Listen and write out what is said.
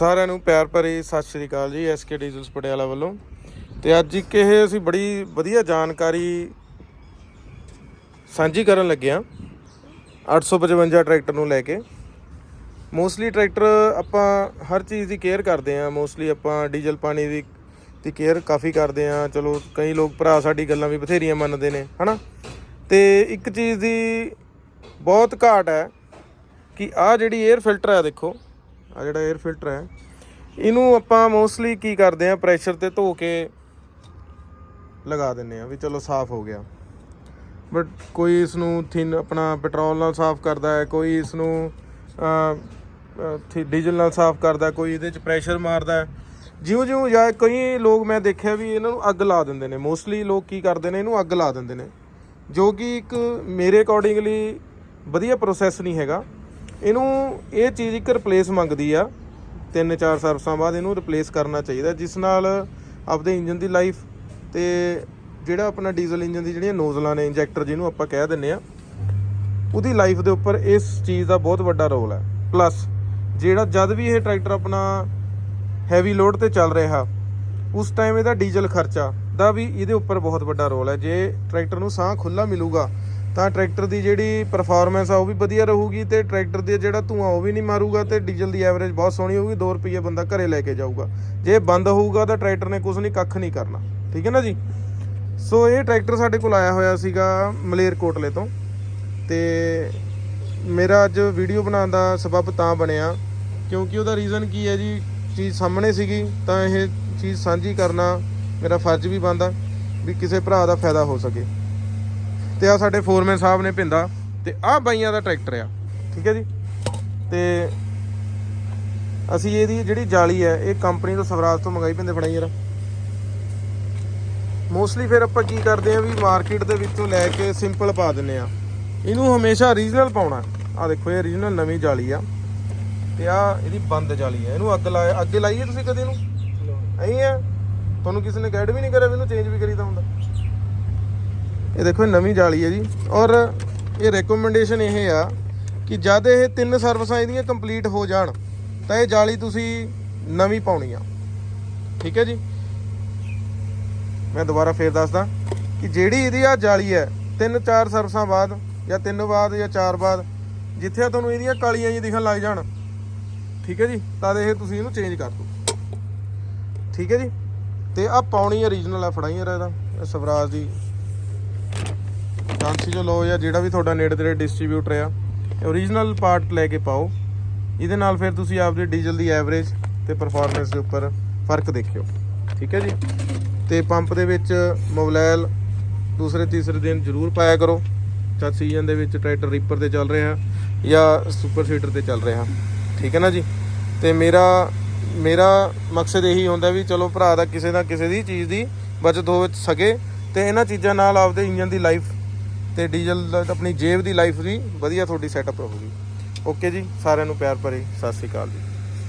ਸਾਰਿਆਂ ਨੂੰ ਪਿਆਰ ਭਰੀ ਸਤਿ ਸ਼੍ਰੀ ਅਕਾਲ ਜੀ ਐਸਕੇ ਡੀਜ਼ਲਸ ਪਟਿਆਲਾ ਵੱਲੋਂ। ਤੇ ਅੱਜ ਇੱਕ ਇਹ ਅਸੀਂ ਬੜੀ ਵਧੀਆ ਜਾਣਕਾਰੀ ਸਾਂਝੀ ਕਰਨ ਲੱਗੇ ਹਾਂ। 855 ਟਰੈਕਟਰ ਨੂੰ ਲੈ ਕੇ। ਮੋਸਟਲੀ ਟਰੈਕਟਰ ਆਪਾਂ ਹਰ ਚੀਜ਼ ਦੀ ਕੇਅਰ ਕਰਦੇ ਹਾਂ। ਮੋਸਟਲੀ ਆਪਾਂ ਡੀਜ਼ਲ ਪਾਣੀ ਦੀ ਦੀ ਕੇਅਰ ਕਾਫੀ ਕਰਦੇ ਹਾਂ। ਚਲੋ, ਕਈ ਲੋਕ ਭਰਾ ਸਾਡੀ ਗੱਲਾਂ ਵੀ ਬਥੇਰੀਆਂ ਮੰਨਦੇ ਨੇ, ਹਨਾ? ਤੇ ਇੱਕ ਚੀਜ਼ ਦੀ ਬਹੁਤ ਘਾਟ ਹੈ ਕਿ ਆਹ ਜਿਹੜੀ 에ਅਰ ਫਿਲਟਰ ਹੈ ਦੇਖੋ ਆ ਜਿਹੜਾ 에ਅਰ ਫਿਲਟਰ ਹੈ। ਇਹਨੂੰ ਆਪਾਂ ਮੋਸਟਲੀ ਕੀ ਕਰਦੇ ਆ ਪ੍ਰੈਸ਼ਰ ਤੇ ਧੋ ਕੇ ਲਗਾ ਦਿੰਨੇ ਆ ਵੀ ਚਲੋ ਸਾਫ਼ ਹੋ ਗਿਆ। ਬਟ ਕੋਈ ਇਸ ਨੂੰ ਥਿਨ ਆਪਣਾ ਪੈਟਰੋਲ ਨਾਲ ਸਾਫ਼ ਕਰਦਾ ਹੈ, ਕੋਈ ਇਸ ਨੂੰ ਥੀ- ਡੀਜ਼ਲ ਨਾਲ ਸਾਫ਼ ਕਰਦਾ ਕੋਈ ਇਹਦੇ ਚ ਪ੍ਰੈਸ਼ਰ ਮਾਰਦਾ ਜਿਉਂ ਜਿਉਂ ਜਾਂ ਕਈ ਲੋਕ ਮੈਂ ਦੇਖਿਆ ਵੀ ਇਹਨਾਂ ਨੂੰ ਅੱਗ ਲਾ ਦਿੰਦੇ ਨੇ। ਮੋਸਟਲੀ ਲੋਕ ਕੀ ਕਰਦੇ ਨੇ, ਇਹਨੂੰ ਅੱਗ ਲਾ ਦਿੰਦੇ ਨੇ। ਜੋ ਕਿ ਇੱਕ ਮੇਰੇ ਅਕੋਰਡਿੰਗਲੀ ਵਧੀਆ ਪ੍ਰੋਸੈਸ ਨਹੀਂ ਹੈਗਾ। ਇਹਨੂੰ ਇਹ ਚੀਜ਼ ਇੱਕ ਰਿਪਲੇਸ ਮੰਗਦੀ ਆ। ਤਿੰਨ ਚਾਰ ਸਰਵਿਸਾਂ ਬਾਅਦ ਇਹਨੂੰ ਰਿਪਲੇਸ ਕਰਨਾ ਚਾਹੀਦਾ, ਜਿਸ ਨਾਲ ਆਪਦੇ ਇੰਜਨ ਦੀ ਲਾਈਫ ਤੇ ਜਿਹੜਾ ਆਪਣਾ ਡੀਜ਼ਲ ਇੰਜਨ ਦੀ ਜਿਹੜੀਆਂ ਨੋਜ਼ਲਾਂ ਨੇ ਇੰਜੈਕਟਰ ਜਿਹਨੂੰ ਆਪਾਂ ਕਹਿ ਦਿੰਨੇ ਆ, ਉਹਦੀ ਲਾਈਫ ਦੇ ਉੱਪਰ ਇਸ ਚੀਜ਼ ਦਾ ਬਹੁਤ ਵੱਡਾ ਰੋਲ ਹੈ ਪਲੱਸ ਜਿਹੜਾ ਜਦ ਵੀ ਇਹ ਟਰੈਕਟਰ ਆਪਣਾ ਹੈਵੀ ਲੋਡ ਤੇ ਚੱਲ ਰਿਹਾ, ਉਸ ਟਾਈਮ ਇਹਦਾ ਡੀਜ਼ਲ ਖਰਚਾ ਦਾ ਵੀ ਇਹਦੇ ਉੱਪਰ ਬਹੁਤ ਵੱਡਾ ਰੋਲ ਹੈ ਜੇ ਟਰੈਕਟਰ ਨੂੰ ਸਾਹ ਖੁੱਲਾ ਮਿਲੂਗਾ ਤਾਂ ਟਰੈਕਟਰ ਦੀ ਜਿਹੜੀ ਪਰਫਾਰਮੈਂਸ ਆ ਉਹ ਵੀ ਵਧੀਆ ਰਹੂਗੀ ਤੇ ਟਰੈਕਟਰ ਦੇ ਜਿਹੜਾ ਧੂਆਂ ਉਹ ਵੀ ਨਹੀਂ ਮਾਰੂਗਾ ਤੇ ਡੀਜ਼ਲ ਦੀ ਐਵਰੇਜ ਬਹੁਤ ਸੋਹਣੀ ਹੋਊਗੀ 2 ਰੁਪਏ ਬੰਦਾ ਘਰੇ ਲੈ ਕੇ ਜਾਊਗਾ। ਜੇ ਬੰਦ ਹੋਊਗਾ ਤਾਂ ਟਰੈਕਟਰ ਨੇ ਕੁਝ ਨਹੀਂ, ਕੱਖ ਨਹੀਂ ਕਰਨਾ। ਠੀਕ ਹੈ ਨਾ ਜੀ? ਸੋ ਇਹ ਟਰੈਕਟਰ ਸਾਡੇ ਕੋਲ ਆਇਆ ਹੋਇਆ ਸੀਗਾ ਮਲੇਰਕੋਟਲੇ ਤੋਂ ਤੇ ਮੇਰਾ ਅੱਜ ਵੀਡੀਓ ਬਣਾਉਣ ਦਾ ਸਬਬ ਤਾਂ ਬਣਿਆ ਕਿਉਂਕਿ ਉਹਦਾ ਰੀਜ਼ਨ ਕੀ ਹੈ ਜੀ? ਚੀਜ਼ ਸਾਹਮਣੇ ਸੀਗੀ ਤਾਂ ਇਹ ਚੀਜ਼ ਸਾਂਝੀ ਕਰਨਾ ਮੇਰਾ ਫਰਜ਼ ਵੀ ਬਣਦਾ ਵੀ ਕਿਸੇ ਭਰਾ ਦਾ ਫਾਇਦਾ ਹੋ ਸਕੇ। ਤੇ ਆ ਸਾਡੇ ਫੋਰਮੈਨ ਸਾਹਿਬ ਨੇ ਭਿੰਦਾ ਤੇ ਆਹ ਬਾਈਆਂ ਦਾ ਟਰੈਕਟਰ ਆ ਠੀਕ ਹੈ ਜੀ? ਤੇ ਅਸੀਂ ਇਹਦੀ ਜਿਹੜੀ ਜਾਲੀ ਹੈ ਇਹ ਕੰਪਨੀ ਤੋਂ ਸਵਰਾਜ ਤੋਂ ਮੰਗਾਈ ਭਿੰਦੇ ਫੜਾਈ ਯਾਰ। ਮੋਸਟਲੀ ਫਿਰ ਆਪਾਂ ਕੀ ਕਰਦੇ ਆ ਵੀ ਮਾਰਕੀਟ ਦੇ ਵਿੱਚੋਂ ਲੈ ਕੇ ਸਿੰਪਲ ਪਾ ਦਿੰਨੇ ਆ ਇਹਨੂੰ ਹਮੇਸ਼ਾ ਰੀਜਨਲ ਪਾਉਣਾ। ਆ ਦੇਖੋ ਇਹ ਰੀਜਨਲ ਨਵੀਂ ਜਾਲੀ ਆ। ਤੇ ਆ ਇਹਦੀ ਬੰਦ ਜਾਲੀ ਆ। ਇਹਨੂੰ ਅੱਗ ਲਾਇਆ ਅੱਗੇ ਲਾਈਏ ਤੁਸੀਂ ਕਦੇ ਇਹਨੂੰ? ਐਂ ਆ? ਤੁਹਾਨੂੰ ਕਿਸੇ ਨੇ ਗਾਈਡ ਵੀ ਨਹੀਂ ਕਰਿਆ ਵੀ ਇਹਨੂੰ ਚੇਂਜ ਵੀ ਕਰੀਦਾ ਹੁੰਦਾ। ਇਹ ਦੇਖੋ ਨਵੀਂ ਜਾਲੀ ਹੈ ਜੀ। ਔਰ ਇਹ ਰეკਮੈਂਡੇਸ਼ਨ ਇਹ ਆ ਕਿ ਜਦ ਇਹ ਤਿੰਨ ਸਰਵਿਸਾਂ ਇਹਦੀਆਂ ਕੰਪਲੀਟ ਹੋ ਜਾਣ, ਤਾਂ ਇਹ ਜਾਲੀ ਤੁਸੀਂ ਨਵੀਂ ਪਾਉਣੀ ਆ। ਠੀਕ ਹੈ ਜੀ? ਮੈਂ ਦੁਬਾਰਾ ਫੇਰ ਦੱਸਦਾ ਕਿ ਜਿਹੜੀ ਇਹਦੀ ਆ ਜਾਲੀ ਹੈ, ਤਿੰਨ ਚਾਰ ਸਰਵਿਸਾਂ ਬਾਅਦ ਜਾਂ ਤਿੰਨ ਬਾਅਦ ਜਾਂ ਚਾਰ ਬਾਅਦ, ਜਿੱਥੇ ਤੁਹਾਨੂੰ ਇਹਦੀਆਂ ਕਾਲੀਆਂ ਜੀ ਦਿਖਣ ਲੱਗ ਜਾਣ। ਠੀਕ ਹੈ ਜੀ? ਤਦ ਇਹ ਤੁਸੀਂ ਇਹਨੂੰ ਚੇਂਜ ਕਰ ਦਿਓ। ਠੀਕ ਹੈ ਜੀ? ਤੇ ਆ ਪਾਉਣੀ ਓਰੀਜਨਲ ਆ ਫੜਾਈਆਂ ਯਾਰ ਇਹਦਾ ਸਵਰਾਜ ਦੀ ਏਜੰਸੀ ਜੋ ਲਓ ਜਾਂ ਜਿਹੜਾ ਵੀ ਤੁਹਾਡਾ ਨੇੜੇ ਤੇੜੇ ਡਿਸਟ੍ਰੀਬਿਊਟਰ ਆ ਓਰੀਜਨਲ ਪਾਰਟ ਲੈ ਕੇ ਪਾਓ। ਇਹਦੇ ਨਾਲ ਫਿਰ ਤੁਸੀਂ ਆਪਦੇ ਡੀਜ਼ਲ ਦੀ ਐਵਰੇਜ ਤੇ ਪਰਫਾਰਮੈਂਸ ਦੇ ਉੱਪਰ ਫ਼ਰਕ ਦੇਖਿਓ। ਠੀਕ ਹੈ ਜੀ? ਤੇ ਪੰਪ ਦੇ ਵਿੱਚ ਮੋਬਲਾਈਲ ਦੂਸਰੇ ਤੀਸਰੇ ਦਿਨ ਜ਼ਰੂਰ ਪਾਇਆ ਕਰੋ। ਜਦ ਸੀਜ਼ਨ ਦੇ ਵਿੱਚ ਟਰੈਕਟਰ ਰੀਪਰ ਤੇ ਚੱਲ ਰਿਹਾ ਜਾਂ ਸੁਪਰ ਸੀਡਰ ਤੇ ਚੱਲ ਰਿਹਾ। ਠੀਕ ਹੈ ਨਾ ਜੀ? ਤੇ ਮੇਰਾ ਮੇਰਾ ਮਕਸਦ ਇਹੀ ਹੁੰਦਾ ਵੀ ਚਲੋ ਭਰਾ ਦਾ ਕਿਸੇ ਨਾ ਕਿਸੇ ਦੀ ਚੀਜ਼ ਦੀ ਬਚਤ ਹੋ ਸਕੇ ਤੇ ਇਹਨਾਂ ਚੀਜ਼ਾਂ ਨਾਲ ਆਪਦੇ ਇੰਜਨ ਦੀ ਲਾਈਫ ਤੇ ਡੀਜ਼ਲ ਦਾ ਆਪਣੀ ਜੇਬ ਦੀ ਲਾਈਫ ਵੀ ਵਧੀਆ ਤੁਹਾਡੀ ਸੈਟਅਪ ਰਹੂਗੀ। ਓਕੇ ਜੀ, ਸਾਰਿਆਂ ਨੂੰ ਪਿਆਰ ਭਰੀ, ਸਤਿ ਸ਼੍ਰੀ ਅਕਾਲ ਜੀ।